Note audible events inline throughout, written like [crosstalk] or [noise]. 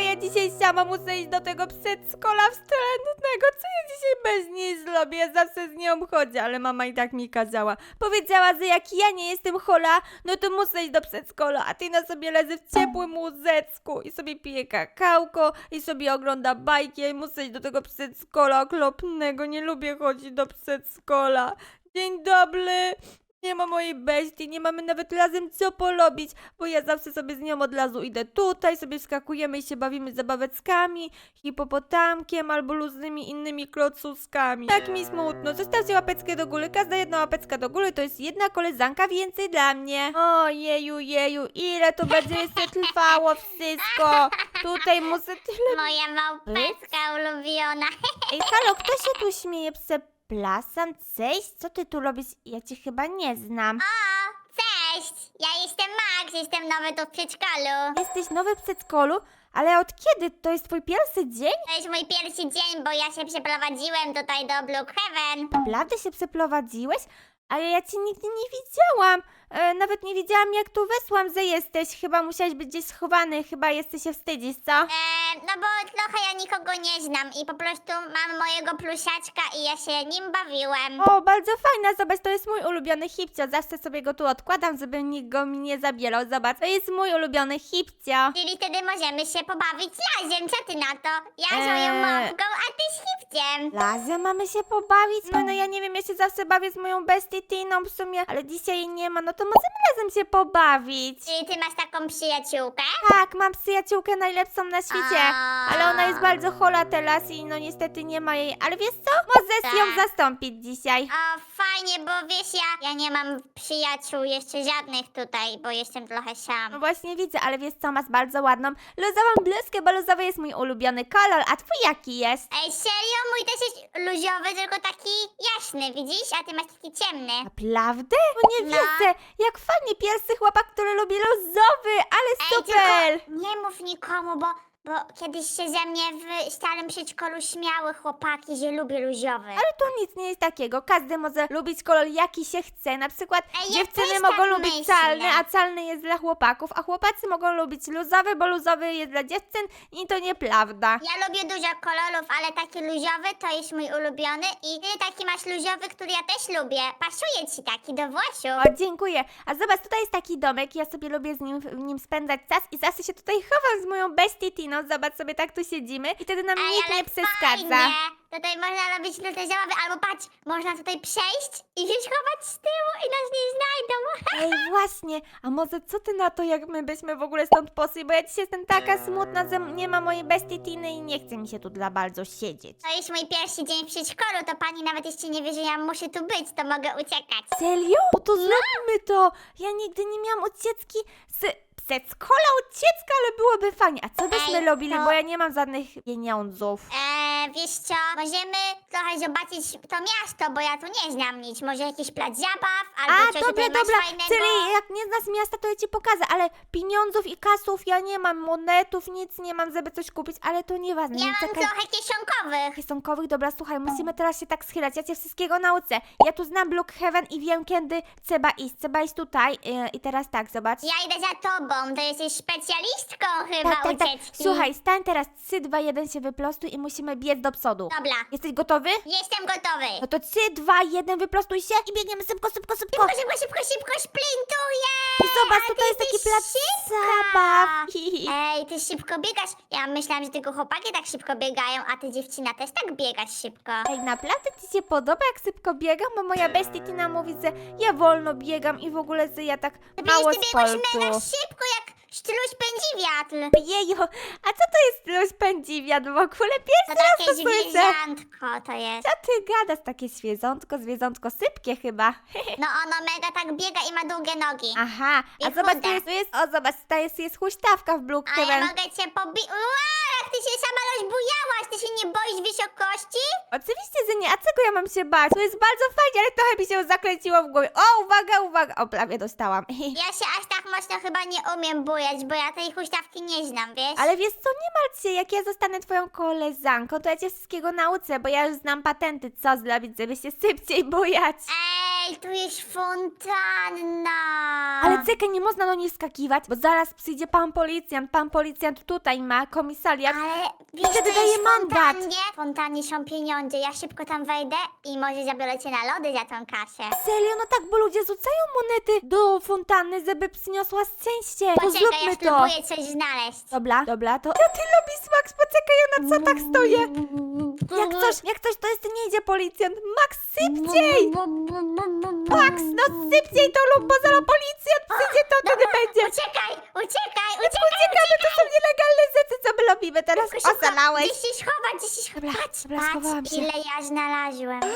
ja dzisiaj sama muszę iść do tego przedszkola wstrętnego. Co ja dzisiaj bez niej zrobię? Zawsze z nią chodzę, ale mama i tak mi kazała. Powiedziała, że jak ja nie jestem chola, no to muszę iść do przedszkola, a Tina sobie leży w ciepłym łóżeczku i sobie pije kakałko i sobie ogląda bajki i muszę iść do tego przedszkola okropnego. Nie lubię chodzić do przedszkola. Dzień dobry. Nie ma mojej bestii, nie mamy nawet razem co polobić, bo ja zawsze sobie z nią od razu idę tutaj, sobie wskakujemy i się bawimy zabaweckami, hipopotamkiem albo różnymi innymi klocuskami. Tak mi smutno. Zostawcie łapeczkę do góry, każda jedna łapeczka do góry to jest jedna koleżanka więcej dla mnie. O jeju, jeju, ile to będzie jeszcze trwało wszystko. Tutaj muszę tyle... Moja małpeczka ulubiona. Ej, halo, kto się tu śmieje? Przepraszam, cześć, co ty tu robisz? Ja cię chyba nie znam. O, cześć! Ja jestem Max, jestem nowy tu w przedszkolu. Jesteś nowy w przedszkolu, ale od kiedy? To jest twój pierwszy dzień? To jest mój pierwszy dzień, bo ja się przeprowadziłem tutaj do Brookhaven. Naprawdę się przeprowadziłeś? Ale ja cię nigdy nie widziałam. E, nawet nie wiedziałam, jak tu wesłam, że jesteś. Chyba musiałeś być gdzieś schowany, chyba jesteś się wstydzisz, co? E, no bo trochę ja nikogo nie znam i po prostu mam mojego plusiaczka i ja się nim bawiłem. O, bardzo fajna, zobacz, to jest mój ulubiony hipcio. Zawsze sobie go tu odkładam, żeby nikt go mi nie zabierał. Zobacz, to jest mój ulubiony hipcio. Czyli wtedy możemy się pobawić razem, co ty na to? Ja z moją Eee. małpką, a ty z hipciem. Razem mamy się pobawić? No, no ja nie wiem, ja się zawsze bawię z moją bestią Tiną w sumie, ale dzisiaj jej nie ma, no to możemy razem się pobawić. Czyli ty masz taką przyjaciółkę? Tak, mam przyjaciółkę najlepszą na świecie, A. ale ona jest bardzo chola teraz i no niestety nie ma jej. Ale wiesz co? Możesz ją Tak. zastąpić dzisiaj. O, fajnie, bo wiesz, ja, ja nie mam przyjaciół jeszcze żadnych tutaj, bo jestem trochę No sam. właśnie widzę, ale wiesz co, masz bardzo ładną luzową bluzkę, bo luzowy jest mój ulubiony kolor, a twój jaki jest? Ej, serio? Mój też jest luźowy, tylko taki jasny, widzisz? A ty masz taki ciemny. Naprawdę? Bo nie No. wierzę, jak fajnie pierwszy chłopak, który lubi luzowy, ale Ej, super! tylko nie mów nikomu, bo, bo kiedyś się ze mnie w starym przedszkolu śmiały chłopaki, że lubię luźowy. Ale tu nic nie jest takiego. Każdy może lubić kolor jaki się chce. Na przykład Ej, ja dziewczyny też mogą tak lubić myślę. calny, a calny jest dla chłopaków, a chłopacy mogą lubić luzowy, bo luzowy jest dla dziewczyn i to nieprawda. Ja lubię dużo kolorów, ale taki luźowy to jest mój ulubiony i ty taki masz luźowy, który ja też lubię. Pasuje ci taki do włosów. O, dziękuję. A zobacz, tutaj jest taki domek, ja sobie lubię z nim, w nim spędzać czas i zawsze się tutaj chowam z moją bestią Tino. Zobacz sobie, tak tu siedzimy i wtedy nam Ej, nikt ale nie przeszkadza. Fajnie. Tutaj można robić luty zabawy, albo patrz, można tutaj przejść i się schować z tyłu i nas nie znajdą. [laughs] Ej, właśnie, a może co ty na to, jak my byśmy w ogóle stąd poszli, bo ja dzisiaj jestem taka smutna, że nie ma mojej bestii Tiny i nie chce mi się tu dla bardzo siedzieć. To jest mój pierwszy dzień w przedszkolu, to pani nawet jeszcze nie wie, że ja muszę tu być, to mogę uciekać. Serio? No to zróbmy to! Ja nigdy nie miałam ucieczki z przedszkola ucieczka, byłoby fajnie. A co byśmy robili, to- bo ja nie mam żadnych pieniądzów. Wiesz co, możemy trochę zobaczyć to miasto, bo ja tu nie znam nic. Może jakiś plac zabaw, albo A, coś dobra, tutaj dobra, fajnego. czyli jak nie znasz miasta, to ja ci pokażę, ale pieniądzów i kasów ja nie mam, monetów, nic nie mam, żeby coś kupić, ale to nieważne. Ja nie mam czekaj. trochę kieszonkowych. Kieszonkowych, dobra, słuchaj, musimy teraz się tak schylać, ja cię wszystkiego nauczę. Ja tu znam Blockhaven i wiem, kiedy trzeba iść, trzeba iść tutaj yy, i teraz tak, zobacz. Ja idę za tobą, to jesteś specjalistką chyba tak, tak, tak. ucieczki. Słuchaj, stań teraz 3, 2, 1 się wyprostuj i musimy biec do przodu. Dobra, Jesteś gotowy? jestem gotowy. No to 3, 2, 1, wyprostuj się i biegniemy szybko, szybko, szybko. Szybko, szybko, szybko, szybko, sprintuję! I zobacz, A tutaj ty jest taki jesteś plac szybka. zabaw. [laughs] Ej, ty szybko biegasz. Ja myślałam, że tylko chłopaki tak szybko biegają, a ty dziewczyna też tak biegasz szybko. Ej, naprawdę ci się podoba, jak szybko biegam? Bo moja bestia Tina mówi, że ja wolno biegam i w ogóle, że ja tak mało ty biegasz mega szybko, sztruś pędzi wiatr. Jeju, a co to jest los pędziwiat w ogóle? To Pierwszy raz takie to słyszę. zwierzątko to jest. Co ty gadasz, takie zwierzątko, zwierzątko sypkie chyba. [laughs] No ono mega tak biega i ma długie nogi. Aha, a I zobacz, chude. tu jest, tu jest, o zobacz, tutaj jest, jest huśtawka w A ja mogę cię pobić. Jak ty się sama rozbujałaś, ty się nie boisz wysokości? Oczywiście, że nie, a czego ja mam się bać? To jest bardzo fajnie, ale trochę mi się zakręciło w głowie. O, uwaga, uwaga, o, prawie dostałam. [laughs] Ja się aż tak mocno chyba nie umiem bujać, bo ja tej huśtawki nie znam, wiesz? Ale wiesz co, nie martw się, jak ja zostanę twoją koleżanką, to ja cię wszystkiego nauczę, bo ja już znam patenty, co zrobić, żeby się szybciej bujać. Ej, Ej, tu jest fontanna! Ale czekaj, nie można do niej skakiwać, bo zaraz przyjdzie pan policjant. Pan policjant tutaj ma komisariat. Ale wiesz, wtedy co daje jest mandat. fontannie? W fontannie są pieniądze, ja szybko tam wejdę i może zabiorę cię na lody za tą kasę. Serio, no tak, bo ludzie rzucają monety do fontanny, żeby przyniosła szczęście. To Poczekaj, ja zróbmy to. spróbuję coś znaleźć. Dobra, dobra, to... Ja ty lubisz, Max, poczekaj, ja na co tak stoję? Jak coś, jak coś, to jest nie idzie policjant. Max, szybciej! Max, no szybciej to lub, bo zaraz policjant przyjdzie, to wtedy będzie. Uciekaj, uciekaj, uciekaj, uciekamy, to są nielegalne rzeczy, co my robimy teraz? Szybko. Osalałeś. Gdzieś się schować, gdzieś się Dobra, schować. Patrz, dobra, schowałam patrz, się. ile ja znalazłem. [gasps]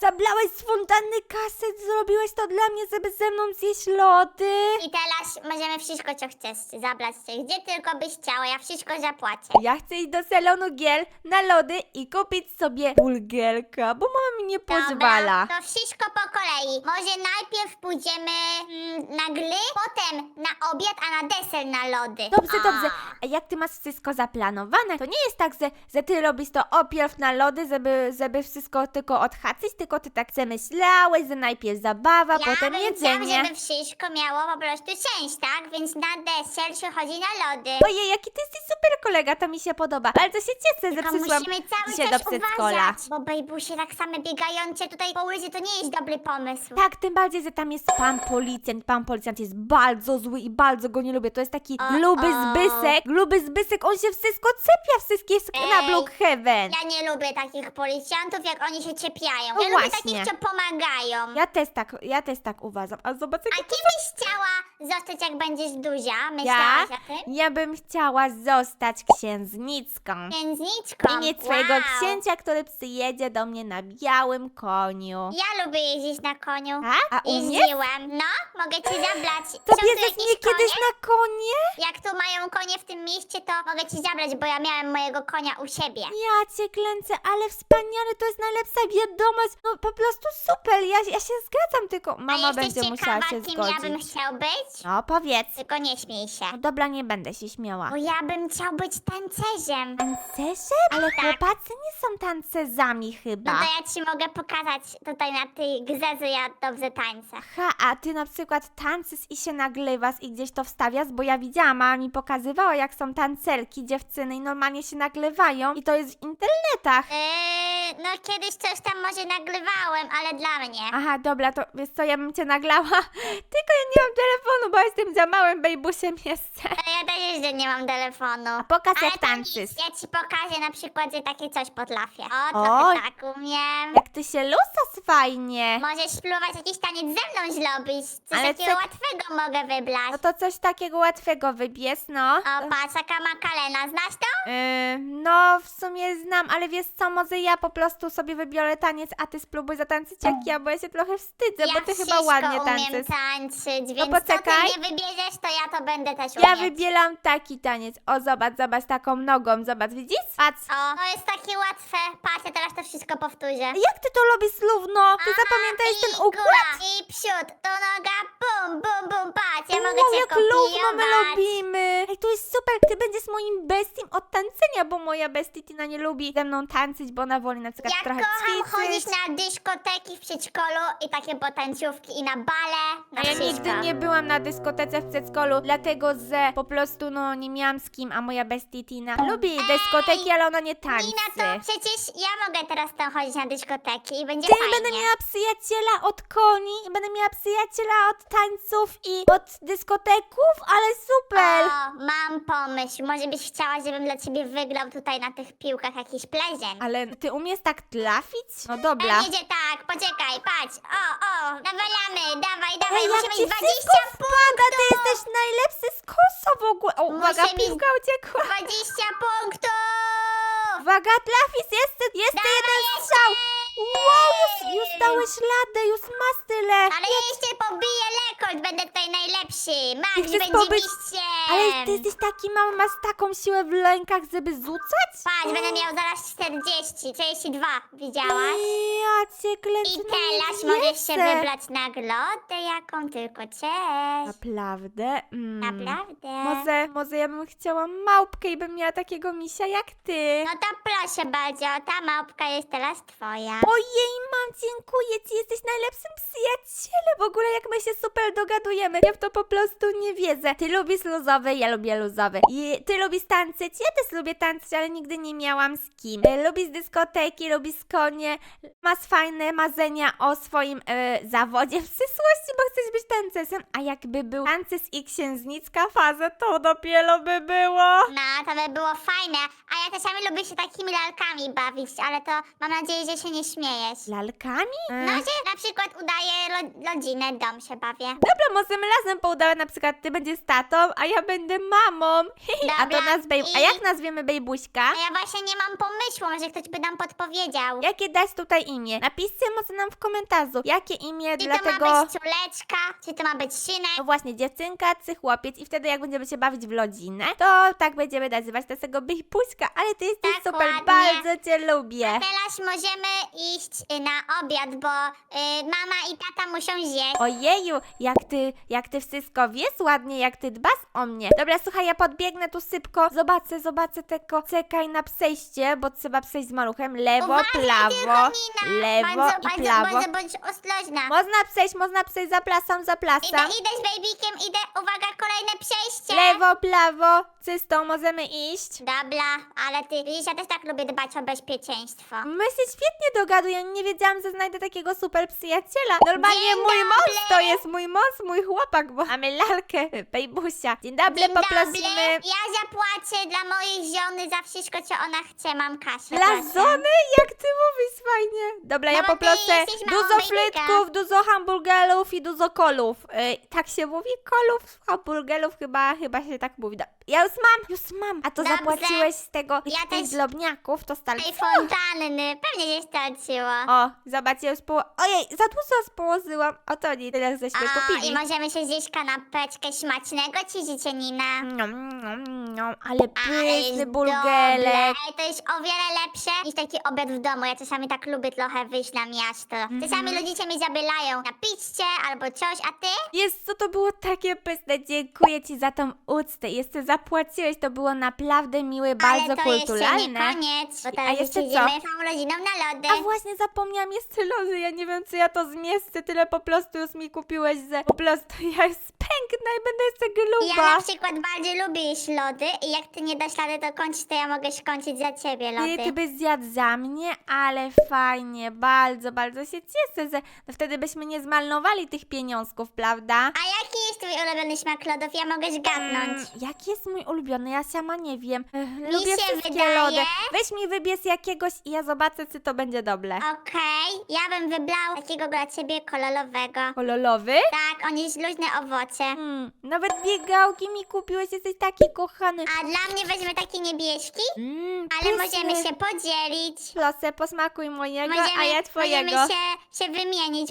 Zablałeś z fontanny kasę, zrobiłeś to dla mnie, żeby ze mną zjeść lody. I teraz możemy wszystko, co chcesz zabrać się. Gdzie tylko byś chciała, ja wszystko zapłacę. Ja chcę iść do salonu giel na lody i kupić sobie bulgelka, bo mama mi nie pozwala. Dobra, to wszystko po kolei. Może najpierw pójdziemy mm, na gry, potem na obiad, a na deser na lody. Dobrze, A, dobrze. A jak ty masz wszystko zaplanowane, to nie jest tak, że, że ty robisz to opierw na lody, żeby, żeby wszystko tylko odhaczyć, tylko ty tak zamyślałeś, że najpierw zabawa, Ja potem bym jedzenie. chciał, żeby wszystko miało po prostu sens, tak? Więc na deser się chodzi na lody. Ojej, jaki ty jesteś super kolega, to mi się podoba. Bardzo się cieszę, że Tylko przyszłam musimy cały dzisiaj czas do przedszkola. uważać, bo bejbusie tak same biegające tutaj po ulicy to nie jest dobry pomysł. Tak, tym bardziej, że tam jest pan policjant. Pan policjant jest bardzo zły i bardzo go nie lubię. To jest taki O, gruby o. zbysek. Gruby zbysek, on się wszystko cepia, wszystkie sk- na Ej, Blockhaven. Ja nie lubię takich policjantów, jak oni się ciepiają. No Ja lubię właśnie. takich, co pomagają. Ja też tak, ja też tak uważam. A zobacz, A jak kim byś chciała zostać, jak będziesz duża? ja, Myślałaś o tym? ja bym chciała zostać księżniczką. Księżniczką. I mieć swojego wow. księcia, który przyjedzie do mnie na białym koniu. Ja lubię jeździć na koniu. A? A umiesz? No, mogę cię zabrać. Są To tu bierzesz jakieś mnie kiedyś konie? na konie? Jak tu mają konie w tym mieście, to mogę ci zabrać, bo ja miałem mojego konia u siebie. Ja cię klęcę, ale wspaniale, to jest najlepsza wiadomość. No po prostu super, ja, ja się zgadzam, tylko mama będzie musiała się kim ja bym zgodzić. chciał być? No powiedz. Tylko nie śmiej się. No dobra, nie będę się śmiała. Bo ja bym chciał być tancerzem. Tancerze? Ale chłopacy nie są tancerzami No chyba. to ja ci mogę pokazać tutaj na tej grze, że ja dobrze tańczę. Ha, a ty na przykład tańczysz i się nagrywasz i gdzieś to wstawiasz, bo ja widziałam, mama mi pokazywała jak są tancerki, dziewczyny i normalnie się nagrywają i to jest w internetach. Yy, no kiedyś coś tam może nagrywałem, ale dla mnie. Aha, dobra, to wiesz co, ja bym cię naglała, [laughs] tylko ja nie mam telefonu, bo jestem za małym bejbusiem. [laughs] Ale ja też jeszcze nie mam telefonu. A pokaż Ale jak to tańczysz. nic, Ja ci pokażę na przykład, że takie coś potrafię. O, Oj. trochę tak umiem. Jak ty się lusasz fajnie. Możesz spróbować jakiś taniec ze mną zrobić. Coś Ale takiego co- łatwego mogę wybrać. No to coś takiego łatwego wybierz, no. O, patrz, taka makalena, znasz to? Yy, no, w sumie znam, ale wiesz co, może ja po prostu sobie wybiorę taniec, a ty spróbuj zatańczyć jak ja, bo ja się trochę wstydzę, ja bo ty chyba ładnie umiem tańczysz. tańczyć, więc co poczekaj. ty nie wybierzesz, to ja to będę też Ja umieć. wybieram taki taniec. O, zobacz, zobacz, taką nogą, zobacz, widzisz? Patrz. O, to jest takie łatwe. Patrz, ja teraz to wszystko powtórzę. Jak ty to robisz równo? Ty I ten góra, układ? I przód, to noga, bum, bum, bum, ja mogę cię jak równo my kopiować. robimy! Ej, to jest super! Ty będziesz moim bestiem od tańcenia, bo moja bestie Tina nie lubi ze mną tańczyć, bo ona woli na przykład Ja trochę kocham chodzić na dyskoteki w przedszkolu i takie potańcówki i na bale, na A ja wszystko. nigdy nie byłam na dyskotece w przedszkolu, dlatego że po prostu no nie miałam z kim, a moja bestie Tina lubi dyskoteki, ale ona nie tańczy. Nina, to przecież ja mogę teraz tam chodzić na dyskoteki i będzie Ty fajnie. będę miała przyjaciela od koni, i będę miała przyjaciela od tańców i od dyskoteków, ale super! O, mam pomysł. Może byś chciała, żebym dla ciebie wygrał tutaj na tych piłkach jakiś prezent. Ale ty umiesz tak trafić? No dobra. Będzie tak, poczekaj, patrz. O, o, nawalamy, dawaj, dawaj, Ej, jak mieć ci 20 wszystko wpada, ty jesteś najlepszy z kosa w ogóle. O, uwaga, Muszę mieć- piłka uciekła. 20 punktów! Uwaga, trafis, jest, jest Dawaj jeden jeszcze! strzał. Wow, już, już dałeś radę, już masz tyle. Ale ja jeszcze pobiję będę tutaj najlepszy. Max chcesz będzie pobyć- mistrzem. Ale ty jesteś taki mały, masz taką siłę w rękach, żeby rzucać? Patrz, będę miał zaraz 40, 42, widziałaś? Ja cię klęczę, I no teraz możesz się wierzę. wybrać nagrodę, jaką tylko chcesz. Naprawdę? Mm. Naprawdę. Może, może ja bym chciała małpkę i bym miała takiego misia jak ty. No to proszę bardzo, ta małpka jest teraz twoja. Ojej, dziękuję ci, jesteś najlepszym przyjacielem. W ogóle jak my się super dogadujemy. Ja w to po prostu nie wierzę. Ty lubisz luzowe, ja lubię luzowe. I ty lubisz tańczyć, ja też lubię tańczyć, ale nigdy nie miałam z kim. E, Lubisz dyskoteki, lubisz konie, masz fajne marzenia o swoim e, zawodzie w przyszłości, bo chcesz być tancerzem. A jakby był tancerz i księżniczka faza, to dopiero by było. No, to by było fajne. A ja czasami lubię się takimi lalkami bawić, ale to mam nadzieję, że się nie śmiejesz. Lalkami? E, No, że na przykład udaję ro- rodzinę, dom się bawię. Dobra, możemy razem poudawać, na przykład ty będziesz tatą, a ja będę mamą. [laughs] a to Dobra, nas bej... A i- jak nazwiemy bejbuśka? A ja właśnie nie mam pomysłu, może ktoś by nam podpowiedział. Jakie dać tutaj imię? Napiszcie może nam w komentarzu, jakie imię Czy dla to tego... ma być córeczka, czy to ma być synek? No właśnie, dziewczynka czy chłopiec i wtedy jak będziemy się bawić w rodzinę, to tak będziemy nazywać tego bejbuśka, ale ty jesteś super, bardzo cię lubię. Teraz możemy iść y, na obiad, bo y, mama i tata muszą zjeść. Ojeju, jak ty, jak ty wszystko wiesz ładnie, jak ty dbasz o mnie. Dobra, słuchaj, ja podbiegnę tu szybko, zobaczę, zobaczę tylko, czekaj na przejście, bo trzeba przejść z maluchem, lewo, prawo, lewo bardzo, i bardzo, prawo. Bardzo bądź ostrożna. Można przejść, można przejść, zaplasam, Idę, zaplasam. idę z babykiem, idę. Uwaga, kolejne przejście. Lewo, prawo, czystą, możemy iść. Dobra, ale ty widzisz, ja też tak lubię dbać o bezpieczeństwo. My się świetnie dogadujemy, nie wiedziałam, że znajdę takiego super przyjaciela. Normalnie Dzień mój mąż dobry. to jest mój mąż, mój chłopak, bo mamy lalkę, bejbusia. Dzień dobry, Dzień dobry, poprosimy. ja zapłacę dla mojej żony za wszystko, co ona chce, mam kasę. Dla proszę. żony? Jak ty mówisz fajnie. Dobra, No ja bo ty poproszę jesteś małą dużo babyka. frytków, dużo hamburgerów i dużo kolów. Ej, tak się mówi? Kolów, hamburgerów chyba, chyba się tak mówi. Do- Ja już mam, już mam. A to Dobrze. zapłaciłeś z tego, Ja tych też- drobniaków, to stale. Tej fontanny, pewnie się starczyło. O, zobacz, ja już poło... Ojej, za dużo położyłam. O to nie, tyle żeśmy A, kupili. i możemy się zjeść kanapeczkę smacznego, ci życzę, Nina? Nom, nom, nom, ale pyszny dobre. Ale to jest o wiele lepsze niż taki obiad w domu. Ja czasami tak lubię trochę wyjść na miasto. Mhm. Czasami rodzice mnie zabielają na pizzę albo coś, a ty? Jest co to było takie pyszne. Dziękuję ci za tą ucztę. Jeszcze zapłaciłeś, to było naprawdę miłe, bardzo Ale to jeszcze nie kulturalne. koniec, bo A teraz jeszcze jeszcze co? idziemy całą rodziną na lody. A właśnie zapomniałam jeszcze lody. Ja nie wiem, czy ja to zmieszczę. Tyle po prostu już mi kupiłeś, że po prostu ja już pęknę i będę jeszcze Ja gruba. na przykład bardzo lubię jeść lody i jak ty nie dasz rady to kończyć, to ja mogę skończyć za ciebie lody. Ty, ty byś zjadł za mnie, ale fajnie, bardzo, bardzo się cieszę, że no wtedy byśmy nie zmarnowali tych pieniążków, prawda? A jaki jest twój ulubiony smak lodów? Ja mogę zgadnąć. Mm, jaki jest mój ulubiony? Ja sama nie wiem. Ech, Lubię się wszystkie wydaje- lody. Weź mi wybierz jakiegoś i ja zobaczę, czy to będzie dobre. Okej, ja bym wybrał takiego dla ciebie kolorowego. Kolorowy? Tak, on jest luźne owoce. Mm, nawet dwie gałki mi kupiłeś, jesteś taki kochany. A dla mnie weźmy taki niebieski, Mm, ale pyszny. możemy się podzielić. Proszę, posmakuj mojego, Możemy, a ja twojego. możemy się, się wymienić,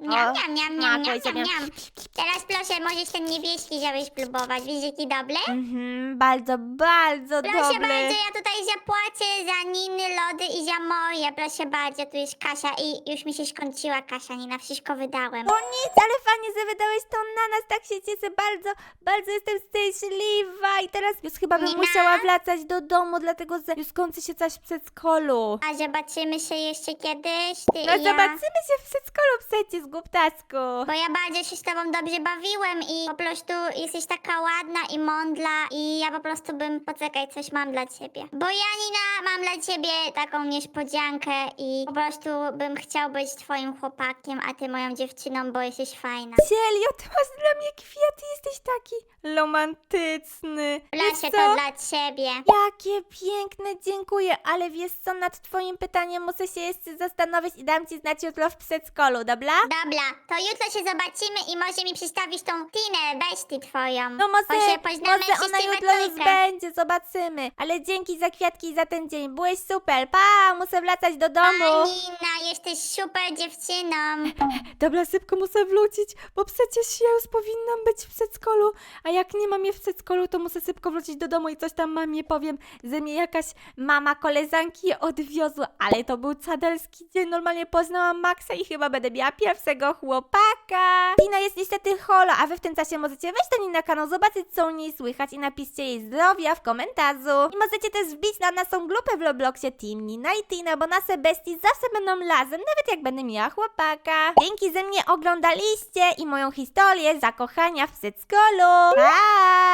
niam, niam, niam, smakuj niam, sobie. niam, niam. Teraz proszę, możesz ten niebieski żebyś próbować. Widzisz, jaki dobry? Mhm, bardzo, bardzo Proszę dobry. bardzo, ja tutaj zapłacę za Niny lody i za moje. Proszę bardzo, tu jest Kasia i już mi się skończyła Kasia, Nina, wszystko wydałem. O nic, ale fajnie, że wydałeś to na nas, tak się cieszę, bardzo, bardzo jestem szczęśliwa i teraz już chyba bym Nina? musiała wracać do domu, dlatego że już kończy się coś w przedszkolu. A zobaczymy się jeszcze kiedyś, ty No ja. zobaczymy się w przedszkolu przecież, głuptasku. Bo ja bardzo się z tobą dobrze bawiłem i po prostu jesteś taka ładna i mądra i ja po prostu bym, poczekaj, coś mam dla ciebie. Bo ja, Nina, mam dla ciebie taką niespodziankę i po prostu bym chciał być twoim chłopakiem, a ty moją dziewczyną, bo jesteś fajna. Serio, ty masz dla mnie kwiaty, jesteś taki romantyczny. Wiesz co? to dla ciebie. Jakie piękne, dziękuję, ale wiesz co, nad twoim pytaniem muszę się jeszcze zastanowić i dam ci znać jutro w przedszkolu, dobra? Dobra, to jutro się zobaczymy i może mi przedstawisz tą Tinę, bestii twoją. No Bo może, się poznamy może ona we jutro już trójkę. będzie, zobaczymy. Ale dzięki za kwiatki i za ten dzień, byłeś super, pa, muszę wracać do domu. Anina, jesteś super dziewczyną. [laughs] Dobra, szybko muszę wrócić, bo przecież ja już powinnam być w przedszkolu, a jak nie mam je w przedszkolu, to muszę szybko wrócić do domu i coś tam mamie powiem, że mnie jakaś mama koleżanki odwiozła, ale to był cadelski dzień, normalnie poznałam Maxa i chyba będę miała pierwszego chłopaka. Tina jest niestety holo, a wy w tym czasie możecie wejść do niej na kanał, zobaczyć co u niej słychać i napiszcie jej zdrowia w komentarzu. I możecie też wbić na naszą grupę w Robloxie Team Nina i Tina, bo nasze bestie zawsze będą razem, nawet jak będę miała chłopaka. Dzięki, że mnie oglądaliście i moją historię zakochania w przedszkolu. Pa!